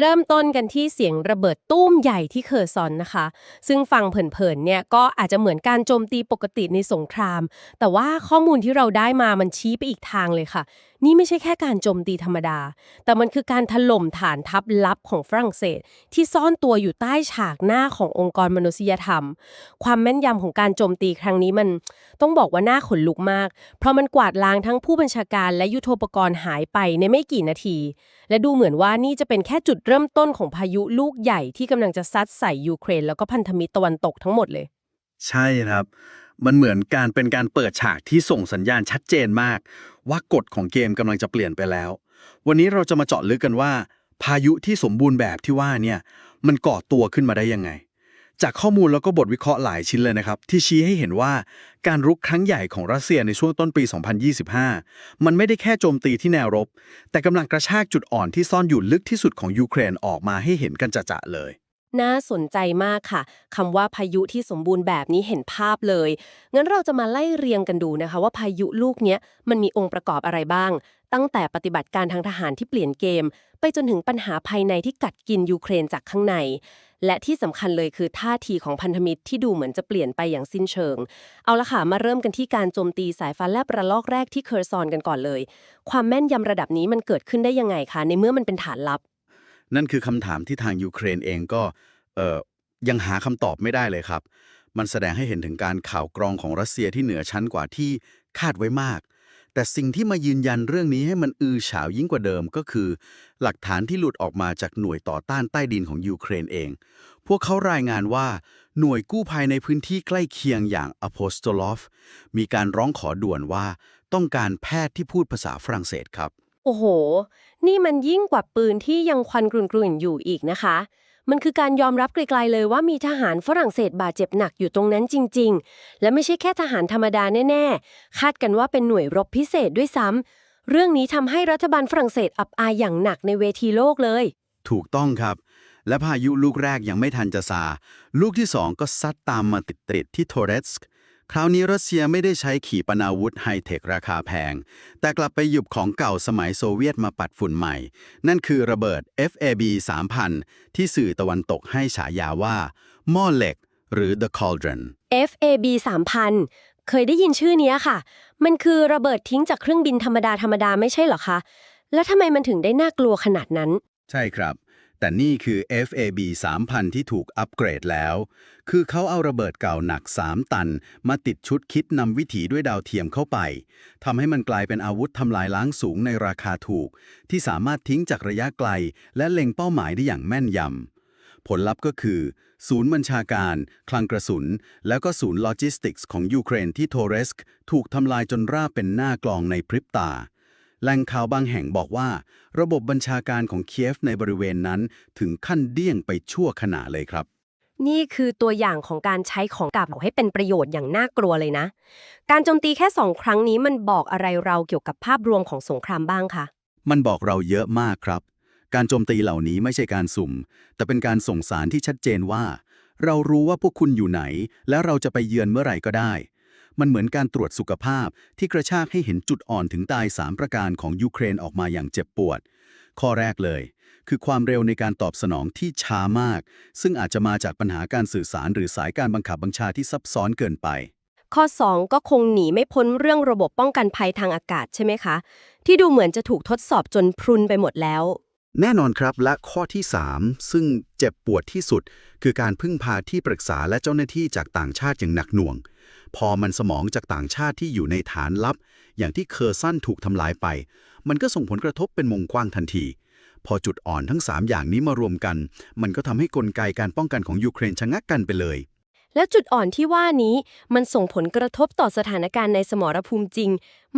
เริ่มต้นกันที่เสียงระเบิดตุ้มใหญ่ที่เคอร์ซอนนะคะ ซึ่งฟังเผินๆเนี่ยก็อาจจะเหมือนการโจมตีปกติในสงคราม แต่ว่าข้อมูลที่เราได้มามันชี้ไปอีกทางเลยค่ะ นี่ไม่ใช่แค่การโจมตีธรรมดา แต่มันคือการถล่มฐานทัพลับของฝรั่งเศส ที่ซ่อนตัวอยู่ใต้ฉากหน้าขององค์กรมนุษยธรรม ความแม่นยำของการโจมตีครั้งนี้มันต้องบอกว่าน่าขนลุกมาก เพราะมันกวาดล้างทั้งผู้บัญชาการและยุทโธปกรณ์หายไปในไม่กี่นาที และดูเหมือนว่านี่จะเป็นแค่จุดเริ่มต้นของพายุลูกใหญ่ที่กำลังจะซัดใส่ยูเครน แล้วก็พันธมิตรตะวันตกทั้งหมดเลย ใช่ครับ มันเหมือนการเป็นการเปิดฉากที่ส่งสัญญาณชัดเจนมาก ว่ากฎของเกมกำลังจะเปลี่ยนไปแล้ว วันนี้เราจะมาเจาะลึกกันว่า พายุที่สมบูรณ์แบบที่ว่าเนี่ยมันก่อตัวขึ้นมาได้ยังไง จากข้อมูลแล้วก็บทวิเคราะห์หลายชิ้นเลยนะครับ ที่ชี้ให้เห็นว่าการรุกครั้งใหญ่ของรัสเซียในช่วงต้นปี 2025 มันไม่ได้แค่โจมตีที่แนวรบ แต่กำลังกระชากจุดอ่อนที่ซ่อนอยู่ลึกที่สุดของยูเครนออกมาให้เห็นกันจะๆเลย น่าสนใจมากค่ะคำว่าพายุที่สมบูรณ์แบบนี้เห็นภาพเลย งั้นเราจะมาไล่เรียงกันดูนะคะ ว่าพายุลูกนี้มันมีองค์ประกอบอะไรบ้าง ตั้งแต่ปฏิบัติการทางทหารที่เปลี่ยนเกม ไปจนถึงปัญหาภายในที่กัดกินยูเครนจากข้างใน และที่สำคัญเลยคือท่าทีของพันธมิตรที่ดูเหมือนจะเปลี่ยนไปอย่างสิ้นเชิง เอาละค่ะ มาเริ่มกันที่การโจมตีสายฟ้าแลบระลอกแรกที่เคอร์ซอนกันก่อนเลย ความแม่นยำระดับนี้มันเกิดขึ้นได้ยังไงคะในเมื่อมันเป็นฐานลับ นั่นคือคำถามที่ทางยูเครนเองก็เยังหาคำตอบไม่ได้เลยครับ มันแสดงให้เห็นถึงการข่าวกรองของรัสเซียที่เหนือชั้นกว่าที่คาดไว้มาก แต่สิ่งที่มายืนยันเรื่องนี้ให้มันอือฉาวยิ่งกว่าเดิมก็คือ หลักฐานที่หลุดออกมาจากหน่วยต่อต้านใต้ดินของยูเครนเอง พวกเขารายงานว่าหน่วยกู้ภัยในพื้นที่ใกล้เคียงอย่างอโพสโตลอฟมีการร้องขอด่วนว่าต้องการแพทย์ที่พูดภาษาฝรั่งเศสครับ โอ้โห นี่มันยิ่งกว่าปืนที่ยังควันกรุ่นๆอยู่อีกนะคะ มันคือการยอมรับไกลๆเลยว่ามีทหารฝรั่งเศสบาดเจ็บหนักอยู่ตรงนั้นจริง ๆ และไม่ใช่แค่ทหารธรรมดาแน่ ๆ คาดกันว่าเป็นหน่วยรบพิเศษด้วยซ้ำเรื่องนี้ทำให้รัฐบาลฝรั่งเศสอับอายอย่างหนักในเวทีโลกเลย ถูกต้องครับ และพายุลูกแรกยังไม่ทันจะซา ลูกที่สองก็ซัดตามมาติดๆที่โทเรสก์ คราวนี้รัสเซียไม่ได้ใช้ขีปนาวุธไฮเทคราคาแพง แต่กลับไปหยุบของเก่าสมัยโซเวียตมาปัดฝุ่นใหม่ นั่นคือระเบิด FAB 3000 ที่สื่อตะวันตกให้ฉายาว่าหม้อเหล็ก หรือ The Cauldron FAB 3000 เคยได้ยินชื่อเนี้ยค่ะ มันคือระเบิดทิ้งจากเครื่องบินธรรมดาธรรมดาไม่ใช่เหรอคะ แล้วทำไมมันถึงได้น่ากลัวขนาดนั้น ใช่ครับ แต่นี่คือ FAB 3000 ที่ถูกอัปเกรดแล้ว คือเขาเอาระเบิดเก่าหนัก 3 ตัน มาติดชุดคิดนำวิถีด้วยดาวเทียมเข้าไป ทำให้มันกลายเป็นอาวุธทำลายล้างสูงในราคาถูก ที่สามารถทิ้งจากระยะไกล และเล็งเป้าหมายได้อย่างแม่นยำ ผลลัพธ์ก็คือ ศูนย์บัญชาการ คลังกระสุน แล้วก็ศูนย์โลจิสติกส์ของยูเครนที่โทเรสก์ถูกทำลายจนราบเป็นหน้ากลองในพริบตา แหล่งข่าวบางแห่งบอกว่า ระบบบัญชาการของเคียฟในบริเวณนั้นถึงขั้นเดี้ยงไปชั่วขณะเลยครับ นี่คือตัวอย่างของการใช้ของเก่าให้เป็นประโยชน์อย่างน่ากลัวเลยนะ การโจมตีแค่สองครั้งนี้มันบอกอะไรเราเกี่ยวกับภาพรวมของสงครามบ้างคะมันบอกเราเยอะมากครับ การโจมตีเหล่านี้ไม่ใช่การสุ่ม แต่เป็นการส่งสารที่ชัดเจนว่า เรารู้ว่าพวกคุณอยู่ไหน และเราจะไปเยือนเมื่อไหร่ก็ได้ มันเหมือนการตรวจสุขภาพที่กระชากให้เห็นจุดอ่อนถึงตาย 3 ประการของยูเครนออกมาอย่างเจ็บปวด ข้อแรกเลย คือความเร็วในการตอบสนองที่ช้ามาก ซึ่งอาจจะมาจากปัญหาการสื่อสารหรือสายการบังคับบัญชาที่ซับซ้อนเกินไป ข้อ 2 ก็คงหนีไม่พ้นเรื่องระบบป้องกันภัยทางอากาศใช่ไหมคะ ที่ดูเหมือนจะถูกทดสอบจนพรุนไปหมดแล้วแน่นอนครับและข้อที่ 3 ซึ่งเจ็บปวดที่สุด คือการพึ่งพาที่ปรึกษาและเจ้าหน้าที่จากต่างชาติอย่างหนักหน่วง พอมันสมองจากต่างชาติที่อยู่ในฐานลับ อย่างที่เคอร์ซันถูกทำลายไป มันก็ส่งผลกระทบเป็นวงกว้างทันที พอจุดอ่อนทั้ง 3 อย่างนี้มารวมกัน มันก็ทำให้กลไกการป้องกันของยูเครนชะงักกันไปเลย แล้วจุดอ่อนที่ว่านี้มันส่งผลกระทบต่อสถานการณ์ในสมรภูมิจริง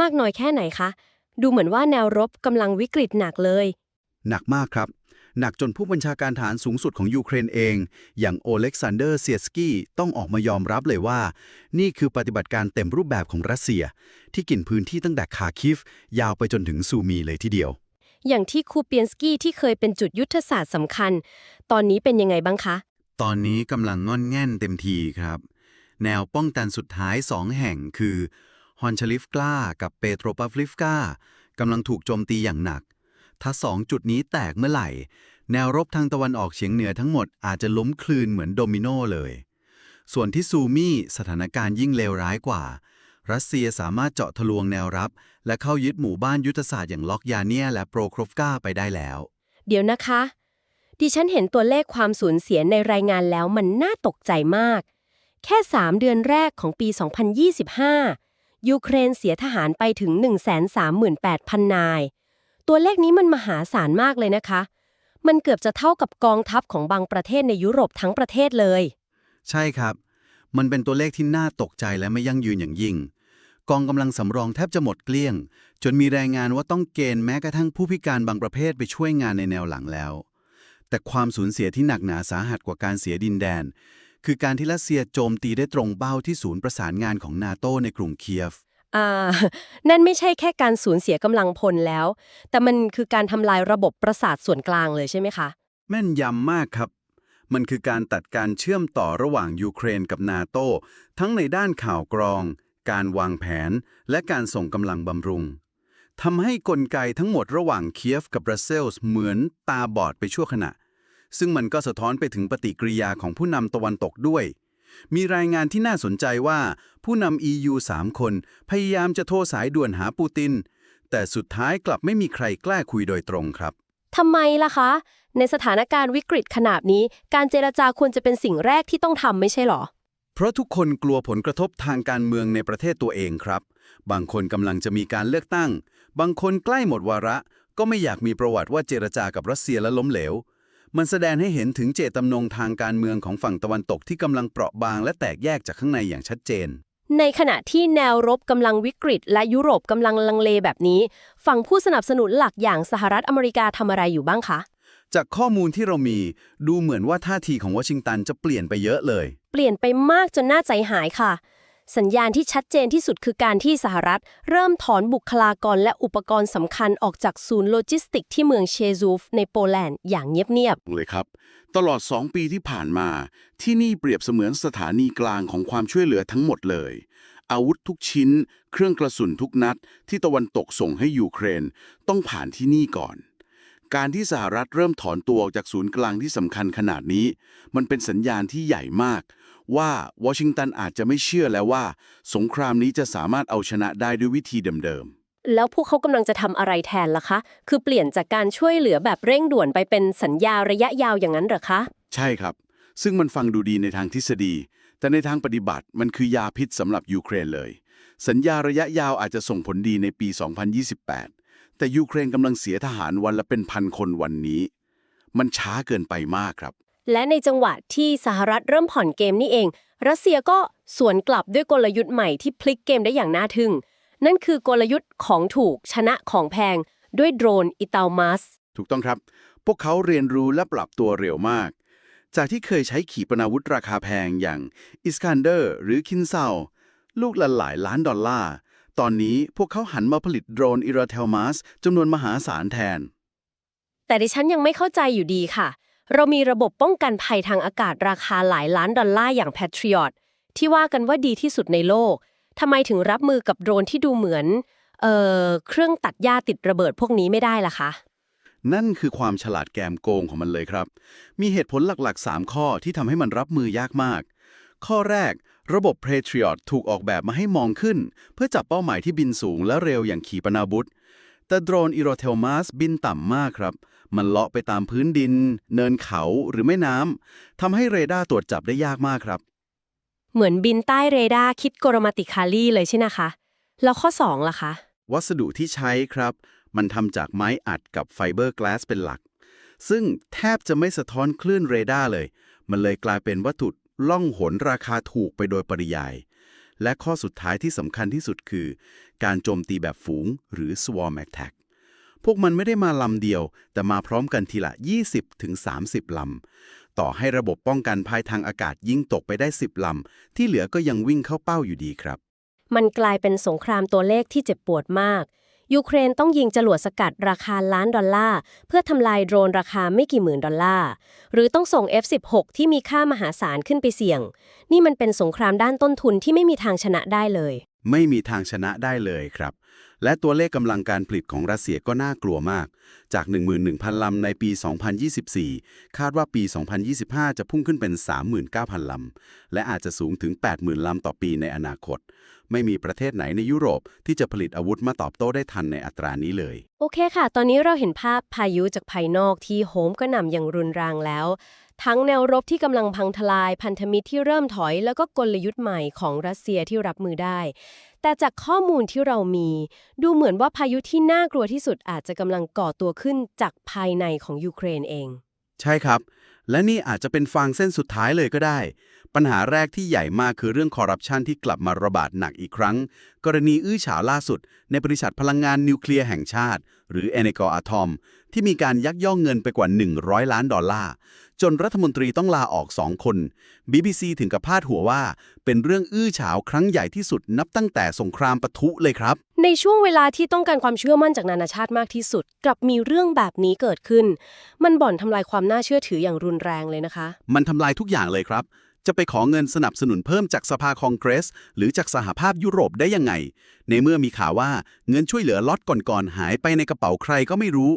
มากน้อยแค่ไหนคะ ดูเหมือนว่าแนวรบกำลังวิกฤตหนักเลย หนักมากครับ หนักจนผู้บัญชาการฐานสูงสุดของยูเครนเอง อย่างโอเล็กซานเดอร์เซียสกี้ต้องออกมายอมรับเลยว่า นี่คือปฏิบัติการเต็มรูปแบบของรัสเซีย ที่กินพื้นที่ตั้งแต่คาคิฟ ยาวไปจนถึงซูมีเลยทีเดียว อย่างที่คูเปียนสกี้ที่เคยเป็นจุดยุทธศาสตร์สำคัญ ตอนนี้เป็นยังไงบ้างคะ ตอนนี้กำลังง่อนแง่นเต็มทีครับ แนวป้องกันสุดท้ายสองแห่งคือฮอนชลิฟกากับเปโตรปาฟลิฟกากำลังถูกโจมตีอย่างหนัก ถ้าสองจุดนี้แตกเมื่อไหร่ แนวรบทางตะวันออกเฉียงเหนือทั้งหมดอาจจะล้มคลืนเหมือนโดมิโนเลย ส่วนที่ซูมี่สถานการณ์ยิ่งเลวร้ายกว่า รัสเซียสามารถเจาะทะลวงแนวรับ และเข้ายึดหมู่บ้านยุทธศาสตร์อย่างล็อกยาเนียและโปรโครฟกาไปได้แล้ว เดี๋ยวนะคะ ดิฉันเห็นตัวเลขความสูญเสียในรายงานแล้วมันน่าตกใจมาก แค่ 3 เดือนแรกของปี 2025 ยูเครนเสียทหารไปถึง 138,000 นาย ตัวเลขนี้มันมหาศาลมากเลยนะคะ มันเกือบจะเท่ากับกองทัพของบางประเทศในยุโรปทั้งประเทศเลย ใช่ครับ มันเป็นตัวเลขที่น่าตกใจและไม่ยั่งยืนอย่างยิ่ง กองกำลังสำรองแทบจะหมดเกลี้ยง จนมีรายงานว่าต้องเกณฑ์แม้กระทั่งผู้พิการบางประเภทไปช่วยงานในแนวหลังแล้ว แต่ความสูญเสียที่หนักหนาสาหัสกว่าการเสียดินแดน คือการที่รัสเซียโจมตีได้ตรงเป้าที่ศูนย์ประสานงานของนาโตในกรุงเคียฟ อ่า นั่นไม่ใช่แค่การสูญเสียกำลังพลแล้ว แต่มันคือการทำลายระบบประสาทส่วนกลางเลยใช่ไหมคะ แม่นยำมากครับ มันคือการตัดการเชื่อมต่อระหว่างยูเครนกับนาโตทั้งในด้านข่าวกรอง การวางแผน และการส่งกำลังบำรุงทำให้กลไกทั้งหมดระหว่างเคียฟกับบรัสเซลส์เหมือนตาบอดไปชั่วขณะ ซึ่งมันก็สะท้อนไปถึงปฏิกิริยาของผู้นำตะวันตกด้วย มีรายงานที่น่าสนใจว่าผู้นำ EU 3 คน พยายามจะโทรสายด่วนหาปูติน แต่สุดท้ายกลับไม่มีใครกล้าคุยโดยตรงครับทำไมล่ะคะ ในสถานการณ์วิกฤตขนาดนี้ การเจรจาควรจะเป็นสิ่งแรกที่ต้องทำไม่ใช่หรอ เพราะทุกคนกลัวผลกระทบทางการเมืองในประเทศตัวเองครับ บางคนกำลังจะมีการเลือกตั้ง บางคนใกล้หมดวาระ ก็ไม่อยากมีประวัติว่าเจรจากับรัสเซียและล้มเหลว มันแสดงให้เห็นถึงเจตจำนงทางการเมืองของฝั่งตะวันตกที่กำลังเปราะบางและแตกแยกจากข้างในอย่างชัดเจน ในขณะที่แนวรบกำลังวิกฤต และยุโรปกำลังลังเลแบบนี้ ฝั่งผู้สนับสนุนหลักอย่างสหรัฐอเมริกาทำอะไรอยู่บ้างคะ จากข้อมูลที่เรามีดูเหมือนว่าท่าทีของวอชิงตันจะเปลี่ยนไปเยอะเลย เปลี่ยนไปมากจนน่าใจหายค่ะ สัญญาณที่ชัดเจนที่สุดคือการที่สหรัฐ เริ่มถอนบุคลากรและอุปกรณ์สำคัญออกจากศูนย์โลจิสติกที่เมืองเชซูฟในโปแลนด์อย่างเงียบๆเลยครับ ตลอด 2 ปีที่ผ่านมา ที่นี่เปรียบเสมือนสถานีกลางของความช่วยเหลือทั้งหมดเลย อาวุธทุกชิ้น เครื่องกระสุนทุกนัด ที่ตะวันตกส่งให้ยูเครน ต้องผ่านที่นี่ก่อนการที่สหรัฐเริ่มถอนตัวออกจากศูนย์กลางที่สำคัญขนาดนี้ มันเป็นสัญญาณที่ใหญ่มาก ว่าวอชิงตันอาจจะไม่เชื่อแล้วว่า สงครามนี้จะสามารถเอาชนะได้ด้วยวิธีเดิมๆๆแล้วพวกเขากำลังจะทำอะไรแทนล่ะคะ คือเปลี่ยนจากการช่วยเหลือแบบเร่งด่วนไปเป็นสัญญาระยะยาวอย่างนั้นเหรอคะ ใช่ครับ ซึ่งมันฟังดูดีในทางทฤษฎี แต่ในทางปฏิบัติมันคือยาพิษสำหรับยูเครนเลย สัญญาระยะยาวอาจจะส่งผลดีในปี 2028 แต่ยูเครนกำลังเสียทหารวันละเป็นพันคนวันนี้ มันช้าเกินไปมากครับ และในจังหวะที่สหรัฐเริ่มผ่อนเกมนี่เอง รัสเซียก็สวนกลับด้วยกลยุทธ์ใหม่ที่พลิกเกมได้อย่างน่าทึ่ง นั่นคือกลยุทธ์ของถูกชนะของแพงด้วยโดรนอิตาลมัสถูกต้องครับ พวกเขาเรียนรู้และปรับตัวเร็วมาก จากที่เคยใช้ขีปนาวุธราคาแพงอย่างอิสคันเดอร์หรือคินเซาลูกละหลายล้านดอลลาร์ ตอนนี้พวกเขาหันมาผลิตโดรนอิราเทลมัสจำนวนมหาศาลแทน แต่ดิฉันยังไม่เข้าใจอยู่ดีค่ะ เรามีระบบป้องกันภัยทางอากาศราคาหลายล้านดอลลาร์อย่าง Patriot ที่ว่ากันว่าดีที่สุดในโลกทำไมถึงรับมือกับโดรนที่ดูเหมือนเอ่อเครื่องตัดหญ้าติดระเบิดพวกนี้ไม่ได้ล่ะคะนั่นคือความฉลาดแกมโกงของมันเลยครับ มีเหตุผลหลักๆ 3 ข้อที่ทำให้มันรับมือยากมาก ข้อแรก ระบบ Patriot ถูกออกแบบมาให้มองขึ้น เพื่อจับเป้าหมายที่บินสูงและเร็วอย่างขีปนาวุธ แต่โดรนอิโรเทลมัสบินต่ำมากครับ มันเลาะไปตามพื้นดิน เนินเขาหรือแม่น้ำทำให้เรดาร์ตรวจจับได้ยากมากครับ เหมือนบินใต้เรดาร์คิดโกรมาติคาลีเลยใช่นะคะ แล้วข้อ2ล่ะคะ วัสดุที่ใช้ครับ มันทำจากไม้อัดกับไฟเบอร์กลาสเป็นหลัก ซึ่งแทบจะไม่สะท้อนคลื่นเรดาร์เลย มันเลยกลายเป็นวัตถุล่องหนราคาถูกไปโดยปริยาย และข้อสุดท้ายที่สำคัญที่สุดคือ การโจมตีแบบฝูงหรือ swarm attack พวกมันไม่ได้มาลำเดียว แต่มาพร้อมกันทีละ 20-30ลำ ต่อให้ระบบป้องกันภายทางอากาศยิงตกไปได้ 10 ลำ ที่เหลือก็ยังวิ่งเข้าเป้าอยู่ดีครับ มันกลายเป็นสงครามตัวเลขที่เจ็บปวดมาก ยูเครนต้องยิงจรวดสกัดราคาล้านดอลลาร์ เพื่อทำลายโดรนราคาไม่กี่หมื่นดอลลาร์ หรือต้องส่ง F16 ที่มีค่ามหาศาลขึ้นไปเสี่ยง นี่มันเป็นสงครามด้านต้นทุนที่ไม่มีทางชนะได้เลย ไม่มีทางชนะได้เลยครับ และตัวเลขกำลังการผลิตของรัสเซียก็น่ากลัวมาก จาก 11,000 ลำในปี 2024 คาดว่าปี 2025 จะพุ่งขึ้นเป็น 39,000 ลำ และอาจจะสูงถึง 80,000 ลำต่อปีในอนาคต ไม่มีประเทศไหนในยุโรปที่จะผลิตอาวุธมาตอบโต้ได้ทันในอัตรานี้เลย โอเคค่ะ ตอนนี้เราเห็นภาพพายุจากภายนอกที่โหมกระหน่ำอย่างรุนแรงแล้ว ทั้งแนวรบที่กำลังพังทลายพันธมิตรที่เริ่มถอย แล้วก็กลยุทธ์ใหม่ของรัสเซียที่รับมือได้ แต่จากข้อมูลที่เรามี ดูเหมือนว่าพายุที่น่ากลัวที่สุดอาจจะกำลังก่อตัวขึ้นจากภายในของยูเครนเอง ใช่ครับ และนี่อาจจะเป็นฟางเส้นสุดท้ายเลยก็ได้ ปัญหาแรกที่ใหญ่มากคือเรื่องคอร์รัปชันที่กลับมาระบาดหนักอีกครั้ง กรณีอื้อฉาวล่าสุด ในบริษัทพลังงานนิวเคลียร์แห่งชาติ หรือ e n e c o Atom ที่มีการยักย่องเงินไปกว่า 100 ล้านดอลลาร์ จนรัฐมนตรีต้องลาออกสองคน BBC ถึงกับพาดหัวว่า เป็นเรื่องอื้อฉาวครั้งใหญ่ที่สุดนับตั้งแต่สงครามปะทุเลยครับ ในช่วงเวลาที่ต้องการความเชื่อมั่นจากนานาชาติมากที่สุด กลับมีเรื่องแบบนี้เกิดขึ้น มันบ่อนทำลายความน่าเชื่อถืออย่างรุนแรงเลยนะคะ มันทำลายทุกอย่างเลยครับ จะไปขอเงินสนับสนุนเพิ่มจากสภาคองเกรส หรือจากสหภาพยุโรปได้ยังไง ในเมื่อมีข่าวว่าเงินช่วยเหลือล็อตก่อนๆหายไปในกระเป๋าใครก็ไม่รู้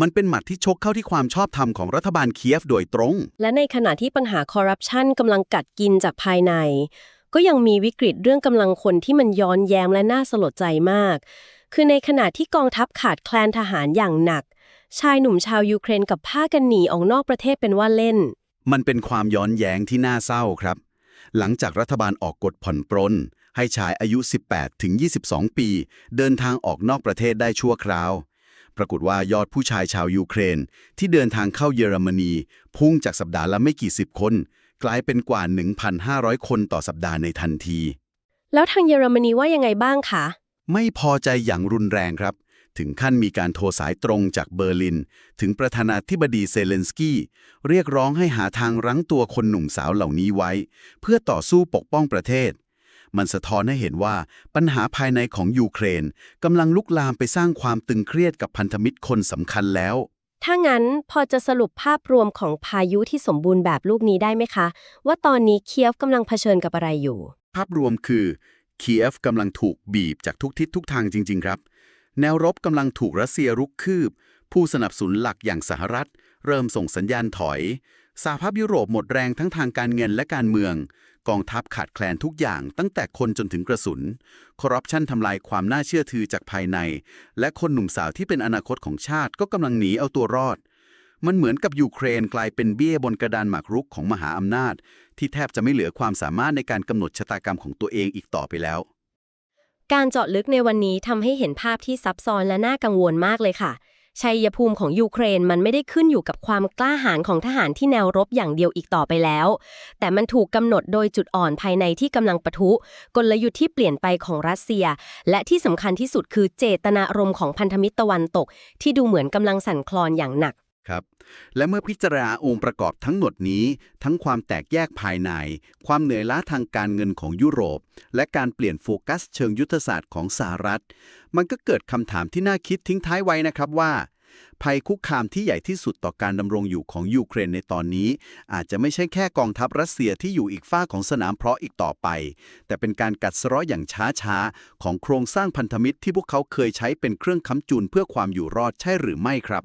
มันเป็นหมัดที่ชกเข้าที่ความชอบธรรมของรัฐบาลเคียฟโดยตรง และในขณะที่ปัญหาคอร์รัปชันกำลังกัดกินจากภายใน ก็ยังมีวิกฤตเรื่องกำลังคนที่มันย้อนแย้มและน่าสลดใจมาก คือในขณะที่กองทัพขาดแคลนทหารอย่างหนัก ชายหนุ่มชาวยูเครนกับผ้ากันหนีออกนอกประเทศเป็นว่าเล่น มันเป็นความย้อนแย้งที่น่าเศร้าครับ หลังจากรัฐบาลออกกฎผ่อนปรน ให้ชายอายุ 18 ถึง 22 ปี เดินทางออกนอกประเทศได้ชั่วคราว ปรากฏว่ายอดผู้ชายชาวยูเครน ที่เดินทางเข้าเยอรมนี พุ่งจากสัปดาห์ละไม่กี่สิบคน กลายเป็นกว่า 1,500 คนต่อสัปดาห์ในทันที แล้วทางเยอรมนีว่ายังไงบ้างคะ ไม่พอใจอย่างรุนแรงครับ ถึงขั้นมีการโทรสายตรงจากเบอร์ลิน ถึงประธานาธิบดีเซเลนสกี้เรียกร้องให้หาทางรั้งตัวคนหนุ่มสาวเหล่านี้ไว้ เพื่อต่อสู้ปกป้องประเทศ มันสะท้อนให้เห็นว่าปัญหาภายในของยูเครนกำลังลุกลามไปสร้างความตึงเครียดกับพันธมิตรคนสำคัญแล้วถ้างั้นพอจะสรุปภาพรวมของพายุที่สมบูรณ์แบบลูกนี้ได้ไหมคะ ว่าตอนนี้เคียฟกำลังเผชิญกับอะไรอยู่ ภาพรวมคือเคียฟกำลังถูกบีบจากทุกทิศทุกทางจริง ๆ ครับ แนวรบกำลังถูกรัสเซียรุกคืบ ผู้สนับสนุนหลักอย่างสหรัฐ เริ่มส่งสัญญาณถอยสหภาพยุโรปหมดแรงทั้งทางการเงินและการเมือง กองทัพขาดแคลนทุกอย่างตั้งแต่คนจนถึงกระสุน คอร์รัปชันทำลายความน่าเชื่อถือจากภายใน และคนหนุ่มสาวที่เป็นอนาคตของชาติก็กำลังหนีเอาตัวรอด มันเหมือนกับยูเครนกลายเป็นเบี้ยบนกระดานหมากรุกของมหาอำนาจ ที่แทบจะไม่เหลือความสามารถในการกำหนดชะตากรรมของตัวเองอีกต่อไปแล้ว การเจาะลึกในวันนี้ทำให้เห็นภาพที่ซับซ้อนและน่ากังวลมากเลยค่ะ ชัยภูมิของยูเครนมันไม่ได้ขึ้นอยู่กับความกล้าหาญของทหารที่แนวรบอย่างเดียวอีกต่อไปแล้ว แต่มันถูกกำหนดโดยจุดอ่อนภายในที่กำลังปะทุ กลยุทธ์ที่เปลี่ยนไปของรัสเซีย และที่สำคัญที่สุดคือเจตนารมณ์ของพันธมิตรตะวันตก ที่ดูเหมือนกำลังสั่นคลอนอย่างหนัก ครับ และเมื่อพิจารณาองค์ประกอบทั้งหมดนี้ ทั้งความแตกแยกภายใน ความเหนื่อยล้าทางการเงินของยุโรป และการเปลี่ยนโฟกัสเชิงยุทธศาสตร์ของสหรัฐ มันก็เกิดคำถามที่น่าคิดทิ้งท้ายไว้นะครับว่า ภัยคุกคามที่ใหญ่ที่สุดต่อการดำรงอยู่ของยูเครนในตอนนี้ อาจจะไม่ใช่แค่กองทัพรัสเซียที่อยู่อีกฝ้าของสนามเพราะอีกต่อไป แต่เป็นการกัดเซาะอย่างช้าๆของโครงสร้างพันธมิตรที่พวกเขาเคยใช้เป็นเครื่องค้ำจุนเพื่อความอยู่รอดใช่หรือไม่ครับ